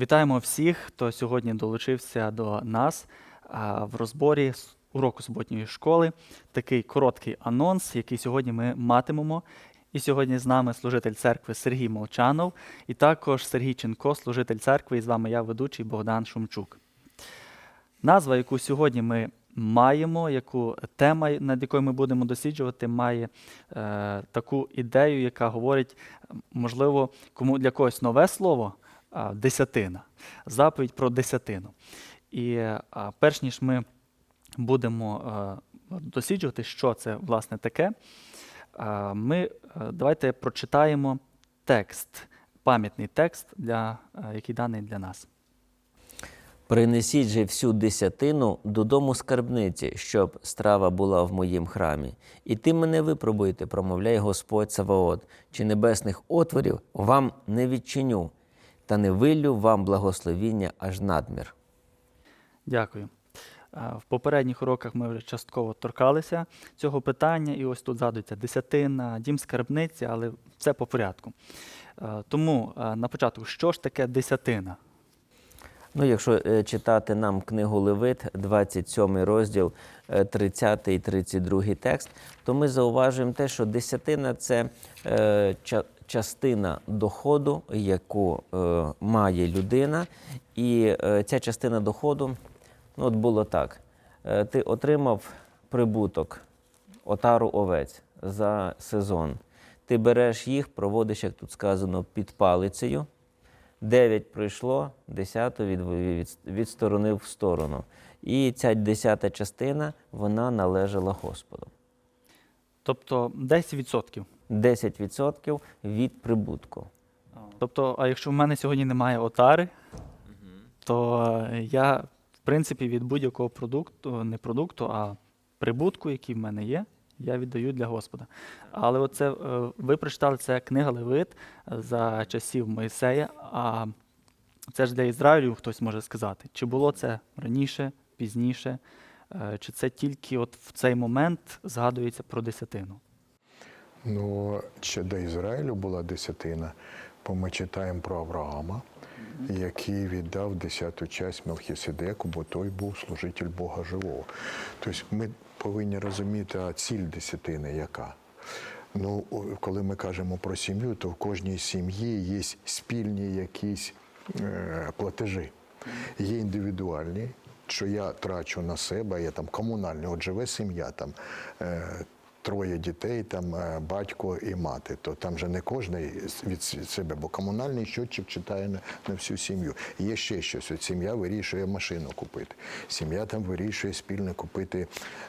Вітаємо всіх, хто сьогодні долучився до нас в розборі уроку суботньої школи. Такий короткий анонс, який сьогодні ми матимемо. І сьогодні з нами служитель церкви Сергій Молчанов, і також Сергій Ченко, служитель церкви, і з вами я, ведучий Богдан Шумчук. Назва, яку сьогодні ми маємо, яку тема, над якою ми будемо досліджувати, має е, таку ідею, яка говорить, можливо, кому для когось нове слово десятина, заповідь про десятину. І перш ніж ми будемо досліджувати, що це власне таке, ми е, давайте прочитаємо текст, пам'ятний текст, для, е, який даний для нас. Принесіть же всю десятину додому скарбниці, щоб страва була в моїм храмі. І ти мене випробуйте, промовляє Господь Саваот, чи небесних отворів вам не відчиню, та не виллю вам благословіння аж надмір. Дякую. Е, В попередніх уроках ми вже частково торкалися цього питання, і ось тут згадується десятина, дім скарбниці, але все по порядку. Е, Тому е, на початку, що ж таке десятина? Ну, якщо е, читати нам книгу Левит, 27 розділ, е, 30 і 32 текст, то ми зауважуємо те, що десятина це е, частина доходу, яку е, має людина, і е, ця частина доходу, ну от було так: е, ти отримав прибуток, отару овець за сезон. Ти береш їх, проводиш, як тут сказано, під палицею. Дев'ять пройшло, десяту від, від, відсторонив в сторону. І ця десята частина вона належала Господу. Тобто 10%. 10% від прибутку. Тобто, а якщо в мене сьогодні немає отари, то е, я, в принципі, від будь-якого продукту, не продукту, а прибутку, який в мене є, я віддаю для Господа. Але оце, е, ви прочитали це книга Левит е, за часів Моїсея, а це ж для Ізраїлю хтось може сказати. Чи було це раніше, пізніше, чи це тільки от в цей момент згадується про десятину? Ну, ще до Ізраїлю була десятина, бо ми читаємо про Авраама, який віддав десяту часть Мелхіседеку, бо той був служитель Бога живого. Тобто ми повинні розуміти, а ціль десятини яка. Ну, коли ми кажемо про сім'ю, то в кожній сім'ї є спільні якісь е, платежі. Є індивідуальні, що я трачу на себе, є там комунальні, от живе сім'я, там е, троє дітей, там е, батько і мати. То там же не кожен від себе, бо комунальний щотчик читає на, на всю сім'ю. Є ще щось. От сім'я вирішує машину купити. Сім'я там вирішує спільно купити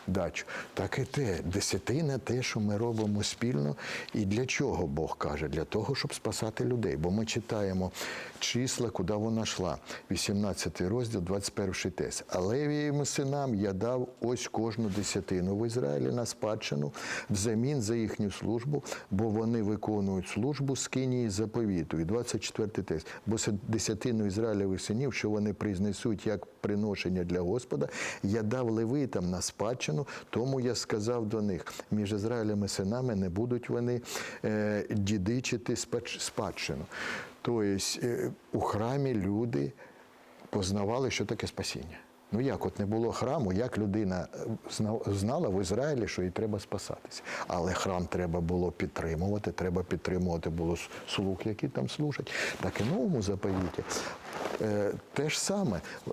дачу. Так і те, десятина, те, що ми робимо спільно. І для чого Бог каже? Для того, щоб спасати людей. Бо ми читаємо числа, куди вона йшла. 18 розділ, 21 тест. А Левіїм синам я дав ось кожну десятину в Ізраїлі на спадщину взамін за їхню службу, бо вони виконують службу з Кинії заповіту. І 24 тест. Бо десятину Ізраїлевих синів, що вони признесуть як приношення для Господа, я дав левитам на спадщину, тому я сказав до них: між Ізраїлем синами не будуть вони е, дідичити спадщину. Тобто е, у храмі люди познавали, що таке спасіння. Ну як от не було храму, як людина е, знала в Ізраїлі, що їй треба спасатися. Але храм треба було підтримувати, треба підтримувати було слуг, які там служать. Так і в новому заповіті. Е, те ж саме. Е,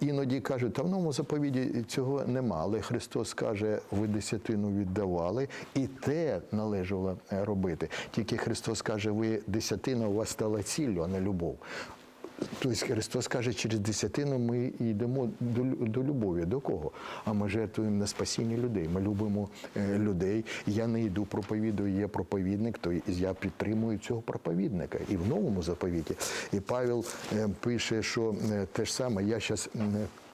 Іноді кажуть, та в новому заповіді цього нема. Але Христос каже, ви десятину віддавали, і те належало робити. Тільки Христос каже, ви десятина у вас стала ціллю, а не любов. Тобто Христос каже, через десятину ми йдемо до, до любові. До кого? А ми жертвуємо на спасіння людей. Ми любимо е, людей. Я не йду проповідую, є проповідник, то я підтримую цього проповідника. І в новому заповіті. І Павел е, пише, що е, те ж саме, я зараз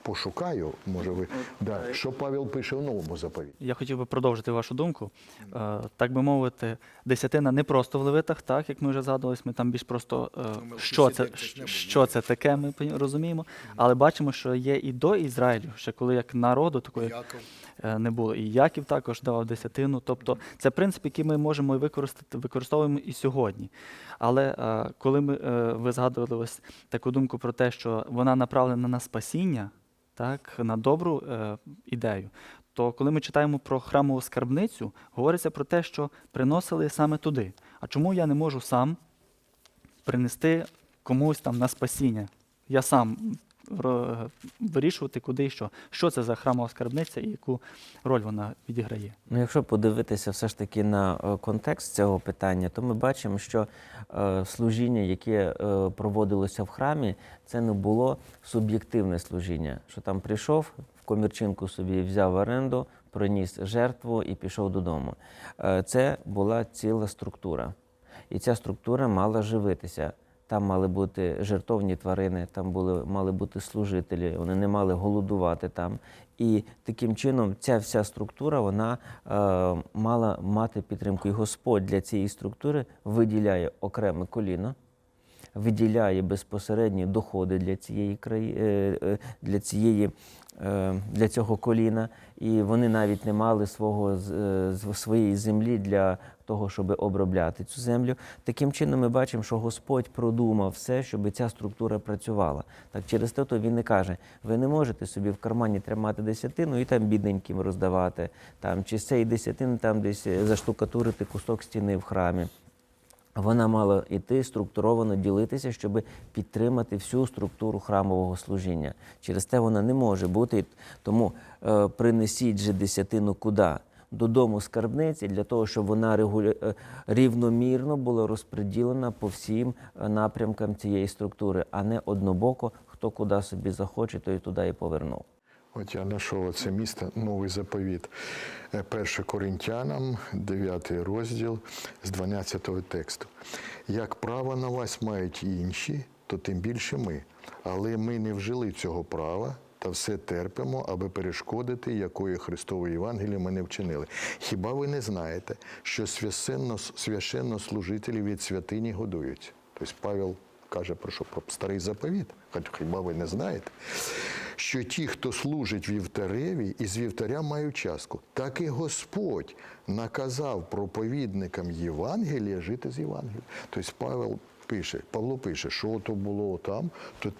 пошукаю, може ви, да, що Павел пише в новому заповіті. Я хотів би продовжити вашу думку. Е, так би мовити, десятина не просто в левитах, так як ми вже згадувалися, ми там більш просто е, що це, що це таке, ми розуміємо. Але бачимо, що є і до Ізраїлю, ще коли як народу, такої е, не було. І Яків також давав десятину. Тобто це принцип, який ми можемо використати, використовуємо і сьогодні. Але е, коли ми, е, ви згадували ось таку думку про те, що вона направлена на спасіння, так, на добру е, ідею, то коли ми читаємо про храмову скарбницю, говориться про те, що приносили саме туди. А чому я не можу сам принести комусь там на спасіння? Я сам вирішувати, куди і що. Що це за храмова скарбниця і яку роль вона відіграє? Ну, якщо подивитися все ж таки на е, контекст цього питання, то ми бачимо, що е, служіння, яке е, проводилося в храмі, це не було суб'єктивне служіння, що там прийшов в комірчинку собі, взяв в оренду, приніс жертву і пішов додому. Це була ціла структура. І ця структура мала живитися. Там мали бути жертовні тварини, там були, мали бути служителі, вони не мали голодувати там. І таким чином ця вся структура вона е, мала мати підтримку. І Господь для цієї структури виділяє окреме коліно, виділяє безпосередні доходи для цієї краї... е, е, для цієї. е, Для цього коліна, і вони навіть не мали свого е, своєї землі для того, щоб обробляти цю землю. Таким чином, ми бачимо, що Господь продумав все, щоб ця структура працювала. Так через те, то він не каже: ви не можете собі в кармані тримати десятину і там бідненьким роздавати, там чи з цієї там десь е, заштукатурити кусок стіни в храмі. Вона мала йти структуровано ділитися, щоб підтримати всю структуру храмового служіння. Через те вона не може бути. Тому е, принесіть же десятину куди? Додому скарбниці для того, щоб вона регуля... е, рівномірно була розподілена по всім е, напрямкам цієї структури, а не однобоко, хто куди собі захоче, той туди і повернув. От я знайшов це місто, новий заповіт. Е, Перше Коринтянам, 9 розділ з 12 тексту. Як право на вас мають інші, то тим більше ми. Але ми не вжили цього права та все терпимо, аби перешкодити, якої Христової Євангелії ми не вчинили. Хіба ви не знаєте, що священно, священнослужителі від святині годуються? Тобто Павел каже про що? Про старий заповіт. Хоч Хіба ви не знаєте? Що ті, хто служить вівтареві, із вівтаря мають частку. Так і Господь наказав проповідникам Євангелія жити з Євангелія. Тобто Павел пише, Павло пише, що то було там, то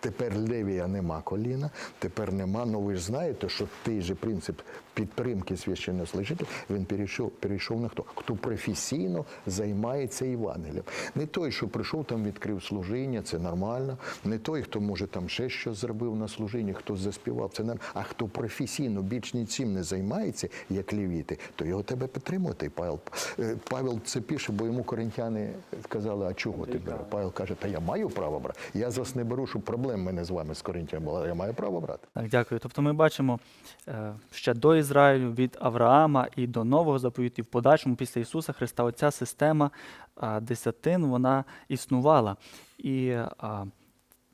тепер Левія нема коліна, тепер нема. Ну ви ж знаєте, що той же принцип підтримки священнослужителя, він перейшов, перейшов на хто? Хто професійно займається Євангелієм. Не той, що прийшов там, відкрив служіння, це нормально. Не той, хто може там ще щось зробив на служінні, хто заспівав, це нормально. А хто професійно більш нічим не займається, як лівіти, то його тебе підтримувати. Павел, е, Павел це пише, бо йому коринтяни сказали, а чого ти береш? Павел каже, та я маю право брати. Я з вас не беру, щоб проблем мене з вами з коринтянами була. Я маю право брати. Так, дякую. Тобто ми бачимо е, ще до Ізраїлю від Авраама і до Нового заповіту, в подальшому після Ісуса Христа оця система десятин вона існувала. І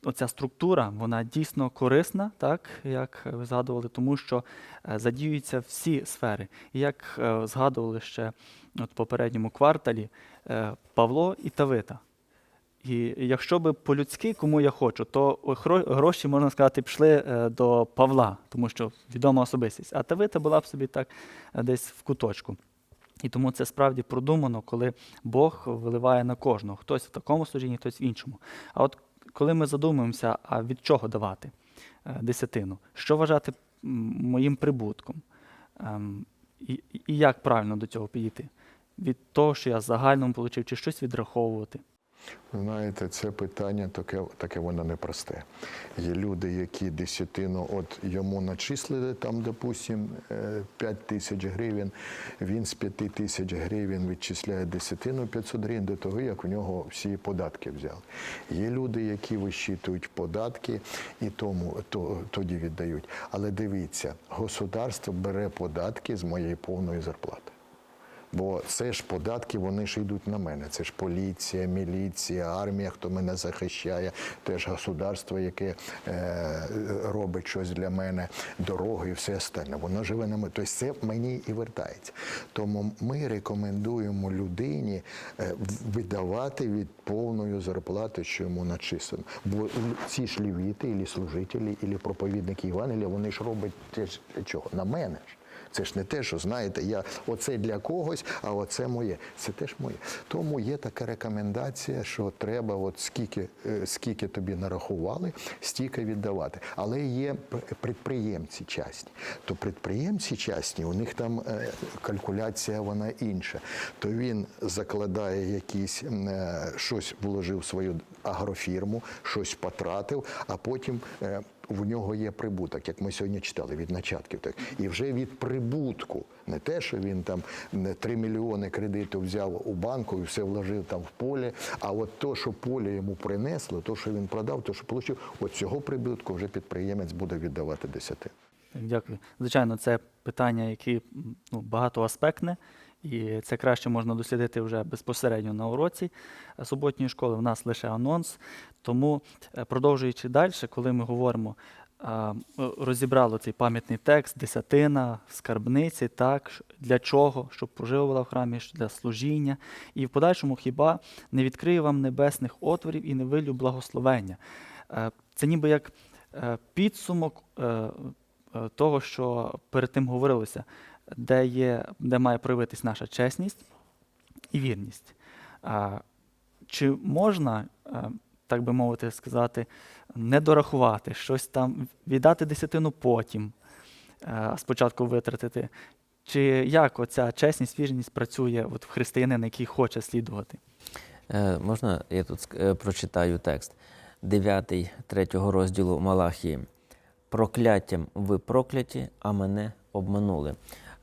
оця структура вона дійсно корисна, так як ви згадували, тому що е, задіюються всі сфери. І як е, згадували ще от в попередньому кварталі е, Павло і Тавита. І якщо би по-людськи, кому я хочу, то гроші, можна сказати, пішли е, до Павла, тому що відома особистість. А Тавита була б собі так е, десь в куточку. І тому це справді продумано, коли Бог виливає на кожного. Хтось в такому служінні, хтось в іншому. А от коли ми задумуємося, а від чого давати е, десятину, що вважати моїм прибутком, Ем, і, як правильно до цього підійти? Від того, що я загальному отримав, чи щось відраховувати? Знаєте, це питання таке, таке воно непросте. Є люди, які десятину, от йому начислили там, допустим, 5 тисяч гривень, він з 5 тисяч гривень відчисляє десятину 500 гривень до того, як у нього всі податки взяли. Є люди, які вищитують податки і тому то, тоді віддають. Але дивіться, государство бере податки з моєї повної зарплати. Бо це ж податки, вони ж йдуть на мене. Це ж поліція, міліція, армія, хто мене захищає, теж государство, яке е, робить щось для мене, дороги і все остальне. Воно живе на мене. Тобто це мені і вертається. Тому ми рекомендуємо людині е, видавати від повної зарплати, що йому начислено. Бо ці ж лівіти, і служителі, і проповідники Євангелія, вони ж роблять чого? На мене ж. Це ж не те, що знаєте, я оце для когось, а оце моє. Це теж моє. Тому є така рекомендація, що треба, от скільки, е, скільки тобі нарахували, стільки віддавати. Але є підприємці частні. То підприємці частні, у них там е, калькуляція вона інша. То він закладає якісь е, щось вложив в свою агрофірму, щось потратив, а потім. В нього є прибуток, як ми сьогодні читали від начатків. Так і вже від прибутку, не те, що він там не 3 мільйони кредиту взяв у банку і все вложив там в поле. А от то, що поле йому принесло, то, що він продав, то, що отримав, от цього прибутку вже підприємець буде віддавати десяти. Дякую. Звичайно, це питання, яке ну, багатоаспектне, і це краще можна дослідити вже безпосередньо на уроці е, суботньої школи. У нас лише анонс. Тому, е, продовжуючи далі, коли ми говоримо, е, цей пам'ятний текст, десятина, скарбниці, так, для чого, щоб поживувала в храмі, для служіння. І в подальшому хіба не відкриє вам небесних отворів і не вилю благословення. Це ніби як підсумок того, що перед тим говорилося, де, є, де має проявитись наша чесність і вірність. А, Чи можна, е, так би мовити, сказати, не дорахувати, щось там, віддати десятину потім, е, а спочатку витратити? Чи як оця чесність, вірність працює от в християнина, який хоче слідувати? Е, можна я тут е, прочитаю текст 9, 3 розділу Малахії. Прокляттям ви прокляті, а мене обманули.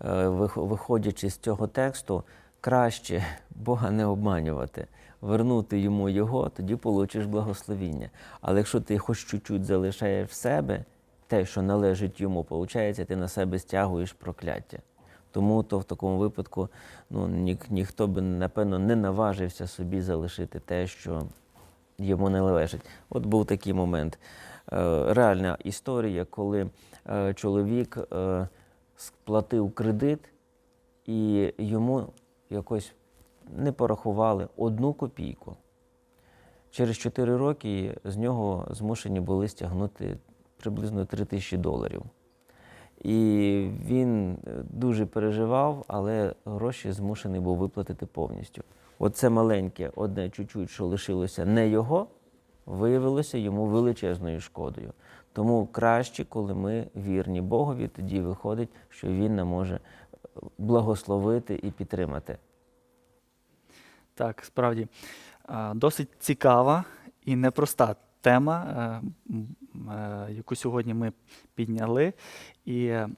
Е, вих- Виходячи з цього тексту, краще Бога не обманювати, вернути йому його, тоді получиш благословіння. Але якщо ти хоч чуть-чуть залишаєш в себе те, що належить йому, виходить, ти на себе стягуєш прокляття. Тому то в такому випадку ну, ні, ніхто би, напевно, не наважився собі залишити те, що йому не належить. От був такий момент. Е, реальна історія, коли е, чоловік сплатив кредит і йому якось не порахували одну копійку. Через 4 роки з нього змушені були стягнути приблизно 3 тисячі доларів. І він е, дуже переживав, але гроші змушений був виплатити повністю. Оце маленьке, одне чуть-чуть, що лишилося не його, виявилося йому величезною шкодою. Тому краще, коли ми вірні Богові, тоді виходить, що Він нам може е, благословити і підтримати. Так, справді досить цікава і непроста тема, е, е, яку сьогодні ми підняли. І, е,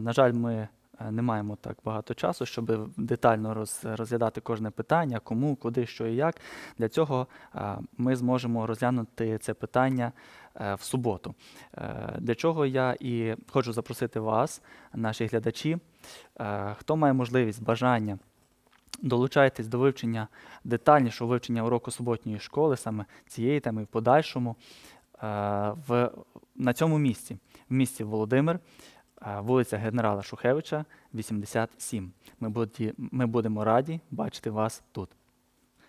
на жаль, ми е, не маємо так багато часу, щоб детально роз, розглядати кожне питання, кому, куди, що і як. Для цього а, ми зможемо розглянути це питання е, в суботу. Е, Для чого я і хочу запросити вас, наші глядачі, е, хто має можливість, бажання. Долучайтесь до вивчення детальнішого вивчення уроку суботньої школи, саме цієї теми в подальшому е, в, на цьому місці, в місті Володимир, е, вулиця Генерала Шухевича, 87. Ми, будемо раді бачити вас тут.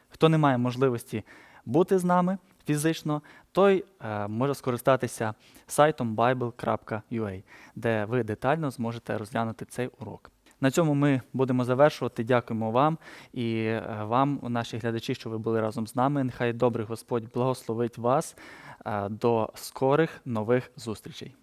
Хто не має можливості бути з нами фізично, той е, може скористатися сайтом bible.ua, де ви детально зможете розглянути цей урок. На цьому ми будемо завершувати. Дякуємо вам і е, вам, наші глядачі, що ви були разом з нами. Нехай добрий Господь благословить вас. Е, До скорих нових зустрічей.